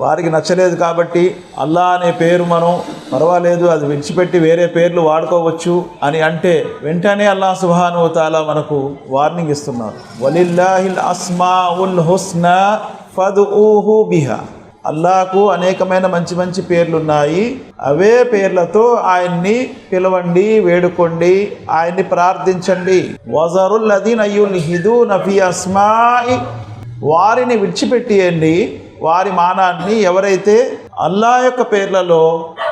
వారికి నచ్చలేదు కాబట్టి అల్లా అనే పేరు మనం పర్వాలేదు అది విడిచిపెట్టి వేరే పేర్లు వాడుకోవచ్చు అని అంటే వెంటనే అల్లా సుబానుతాలా మనకు వార్నింగ్ ఇస్తున్నారు. వలిల్లాహిల్ అస్మా ఉల్ హుస్నా ఫద్ ఊహు బిహా. అల్లాకు అనేకమైన మంచి మంచి పేర్లు ఉన్నాయి అవే పేర్లతో ఆయన్ని పిలవండి వేడుకోండి ఆయన్ని ప్రార్థించండి. వజరుల్ అదీన్ అయ్యుల్ హిదు నఫీ అస్మాయి. వారిని విడిచిపెట్టియండి. వారి మానాన్ని ఎవరైతే అల్లా యొక్క పేర్లలో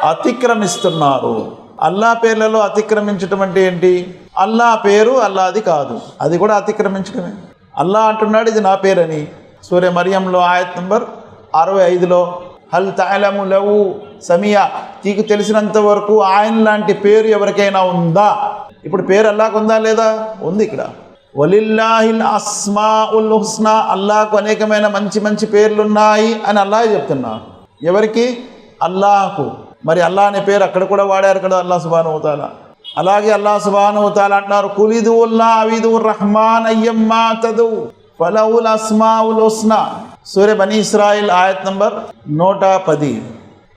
అతిక్రమిస్తున్నారు అల్లా పేర్లలో అతిక్రమించటం అంటే ఏంటి? అల్లా పేరు అల్లాది కాదు. అది కూడా అతిక్రమించడమే అల్లా అంటున్నాడు ఇది నా పేరని. సూర్య మరియంలో ఆయత్ నంబర్ అరవై ఐదులో హల్ తాయలము లవు సమియా. నీకు తెలిసినంత వరకు ఆయన లాంటి పేరు ఎవరికైనా ఉందా? ఇప్పుడు పేరు అల్లాకు ఉందా లేదా? ఉంది ఇక్కడ. వలిల్లాహిల్ అస్మా ఉల్ హుస్నా అల్లాహకు అనేకమైన మంచి మంచి పేర్లు ఉన్నాయి అని అల్లాహ్ చెప్తున్నారు ఎవరికి? అల్లాహకు. మరి అల్లా అనే పేరు అక్కడ కూడా వాడారు కదా అల్లా సుబాన్ అవుతాలా అలాగే అల్లా సుబాన్ అవుతాలా అంటున్నారు కులిదు ఉల్లా అవిదు రహమాన్ అయ్యమ్మా తదు ఫలవుల్ అస్మా ఉల్ హుస్నా. సూర్య బనీ ఇస్రాయిల్ ఆయత్ నంబర్ నూట పది.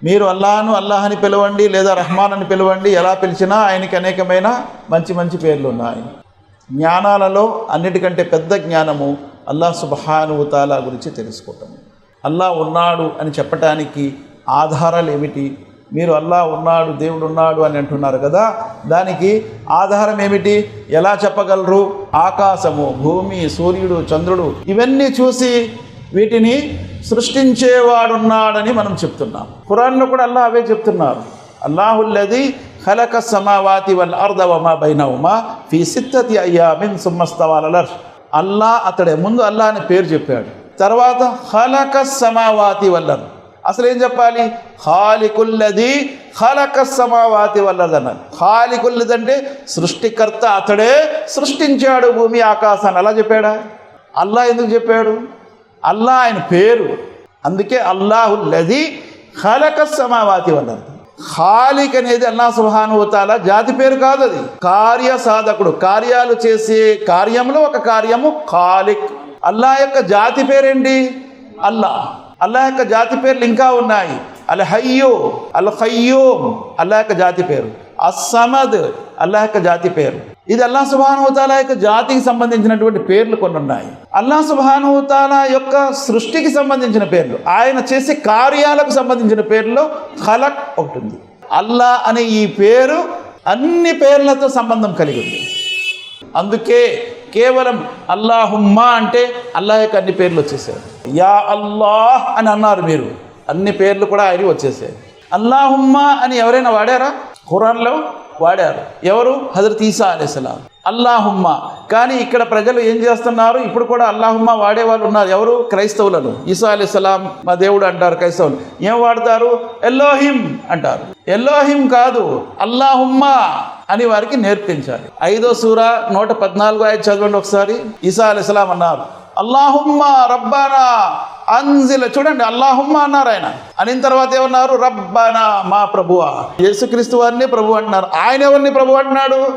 మీరు అల్లాను అల్లాహ్ అని పిలవండి లేదా రహమాన్ అని పిలవండి ఎలా పిలిచినా ఆయనకి అనేకమైన మంచి మంచి పేర్లు ఉన్నాయి జ్ఞానాలలో అన్నిటికంటే పెద్ద జ్ఞానము అల్లాహ్ సుబహాను గురించి తెలుసుకోవటం. అల్లా ఉన్నాడు అని చెప్పటానికి ఆధారాలు ఏమిటి? మీరు అల్లా ఉన్నాడు దేవుడు ఉన్నాడు అని అంటున్నారు కదా దానికి ఆధారం ఏమిటి? ఎలా చెప్పగలరు? ఆకాశము భూమి సూర్యుడు చంద్రుడు ఇవన్నీ చూసి వీటిని సృష్టించేవాడున్నాడని మనం చెప్తున్నాం. ఖురాన్లో కూడా అల్లా అవే చెప్తున్నారు. అల్లాహుల్లది ఖలక సమావాతి వల్ అర్ధ వమా బైనవుమా ఫీ సిత్తతి అయ్యామిన్ సుమ్మస్తవాలర్ అల్లా అతడే ముందు అల్లా అని పేరు చెప్పాడు తర్వాత ఖలక సమావాతి వల్లర్ అసలు ఏం చెప్పాలి హాలికుల్లది ఖలక సమావాతి వల్లది అన్నారు అంటే సృష్టికర్త అతడే సృష్టించాడు భూమి ఆకాశాన్ని. అలా చెప్పాడా అల్లా ఎందుకు చెప్పాడు అల్లా ఆయన పేరు. అందుకే అల్లాహుల్లది ఖలక సమావాతి వల్లది ఖాలిక్ అనేది అల్లా సుహానుతాల జాతి పేరు కాదు అది. కార్య సాధకుడు కార్యాలు చేసే కార్యంలో ఒక కార్యము ఖాలిక్ అల్లా యొక్క జాతి పేరేంటి? అల్లా అల్లా యొక్క జాతి పేర్లు ఇంకా ఉన్నాయి. అల్ హయ్యో అల్ ఖయ్యూమ్ అల్లా యొక్క జాతి పేరు. అస్సమద్ అల్లాహ్ యొక్క జాతి పేరు. ఇది అల్లా సుబానుతాల యొక్క జాతికి సంబంధించినటువంటి పేర్లు కొన్ని ఉన్నాయి. అల్లా సుబానుతాల యొక్క సృష్టికి సంబంధించిన పేర్లు ఆయన చేసే కార్యాలకు సంబంధించిన పేర్లో ఖలక్ ఒకటి ఉంది అల్లా అనే ఈ పేరు అన్ని పేర్లతో సంబంధం కలిగి ఉంది. అందుకే కేవలం అల్లాహుమ్మా అంటే అల్లాహ్ యొక్క అన్ని పేర్లు వచ్చేసాయి. యా అల్లాహ్ అని అన్నారు మీరు అన్ని పేర్లు కూడా ఆయన వచ్చేసాయి. అల్లాహుమ్మా అని ఎవరైనా వాడారా? ఖురాన్లో వాడారు. ఎవరు? హజరత్ ఈసా అలేసలాం అల్లాహుమ్మా. కానీ ఇక్కడ ప్రజలు ఏం చేస్తున్నారు? ఇప్పుడు కూడా అల్లాహుమ్మా వాడే వాళ్ళు ఉన్నారు. ఎవరు? క్రైస్తవులను. ఈసా అలీస్లాం మా దేవుడు అంటారు క్రైస్తవులు. ఏం వాడతారు? ఎల్లోహిం అంటారు. ఎల్లోహిం కాదు అల్లాహుమ్మా అని వారికి నేర్పించాలి. ఐదో సూర నూట పద్నాలుగు ఆయన చదవండి ఒకసారి. ఈసా అలీస్లాం అన్నారు. అల్లాహుమ్మా రబ్బానా అంజిల చూడండి అల్లాహుమ్మ అన్నారు ఆయన. అనిన తర్వాత ఏమన్నారు? రబ్బనా మా ప్రభువా. యేసుక్రీస్తు వారిని ప్రభు అంటున్నారు. ఆయన ఎవరిని ప్రభు అంటున్నాడు?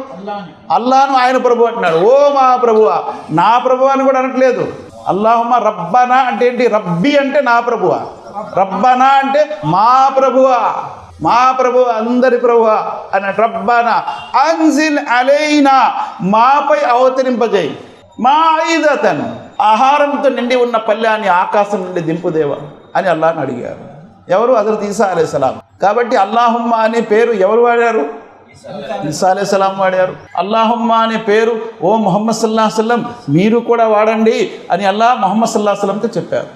అల్లాను ఆయన ప్రభు అంటున్నాడు. ఓ మా ప్రభువా నా ప్రభు అని కూడా అనట్లేదు. అల్లాహుమ్మ రబ్బనా అంటే ఏంటి? రబ్బీ అంటే నా ప్రభువా. రబ్బనా అంటే మా ప్రభువా. మా ప్రభు అందరి ప్రభు అని రబ్బానా అన్జిల్ అలైనా మాపై అవతరింపజేయి. మా ఐదతను ఆహారంతో నిండి ఉన్న పల్లెని ఆకాశం నుండి దింపుదేవా అని అల్లాహ్ని అడిగారు. ఎవరు? హజరత్ ఈసా సలాం. కాబట్టి అల్లాహుమ్మ అనే పేరు ఎవరు వాడారు? ఈసా సలాం వాడారు. అల్లాహుమ్మ అనే పేరు ఓ మొహమ్మద్ సల్లాహ్ సల్లం మీరు కూడా వాడండి అని అల్లాహ్ మొహమ్మద్ సల్లాహ్ సల్లంతో చెప్పారు.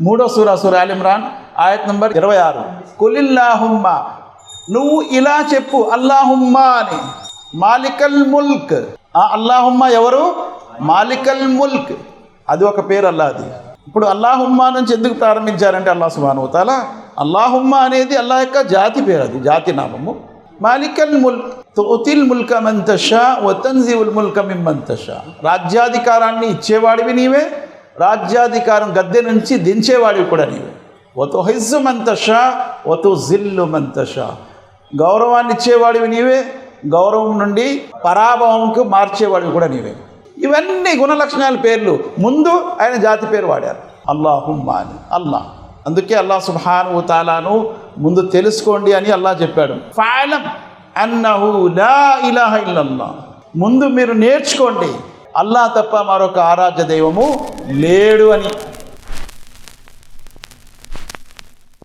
మూడో సూరా సూర ఆల్ ఇమ్రాన్ ఆయత్ నంబర్ ఇరవై ఆరు. కులిల్లాహుమ్మ నువ్వు ఇలా చెప్పు అల్లాహుమ్మా అని. మాలికల్ ముల్క్. ఆ అల్లాహుమ్మ ఎవరు? మాలికల్ ముల్క్. అది ఒక పేరు అల్లాది. ఇప్పుడు అల్లాహుమ్మా నుంచి ఎందుకు ప్రారంభించారంటే అల్లా సుబానుతాల అల్లాహుమ్మా అనేది అల్లా యొక్క జాతి పేరు అది జాతి నామము. మాలికల్ ముల్ తోతిల్ ముల్క మంతషా వతన్జివుల్ ముల్క మిమ్మంతషా రాజ్యాధికారాన్ని ఇచ్చేవాడివి నీవే రాజ్యాధికారం గద్దె నుంచి దించేవాడివి కూడా నీవే. వతు హిజ్జు మంతషా వతు జిల్లు మంతషా గౌరవాన్ని ఇచ్చేవాడివి నీవే గౌరవం నుండి పరాభవంకు మార్చేవాడివి కూడా నీవే. ఇవన్నీ గుణలక్షణాల పేర్లు. ముందు ఆయన జాతి పేరు వాడారు. అల్లాహుమ్మా అని. అల్లా. అందుకే అల్లా సుబ్హాను తాలాను ముందు తెలుసుకోండి అని అల్లా చెప్పాడు. ఫాలం అన్నహు లా ఇలాహ ఇల్లల్లా. ముందు మీరు నేర్చుకోండి. అల్లా తప్ప మరొక ఆరాధ్య దైవము లేడు అని.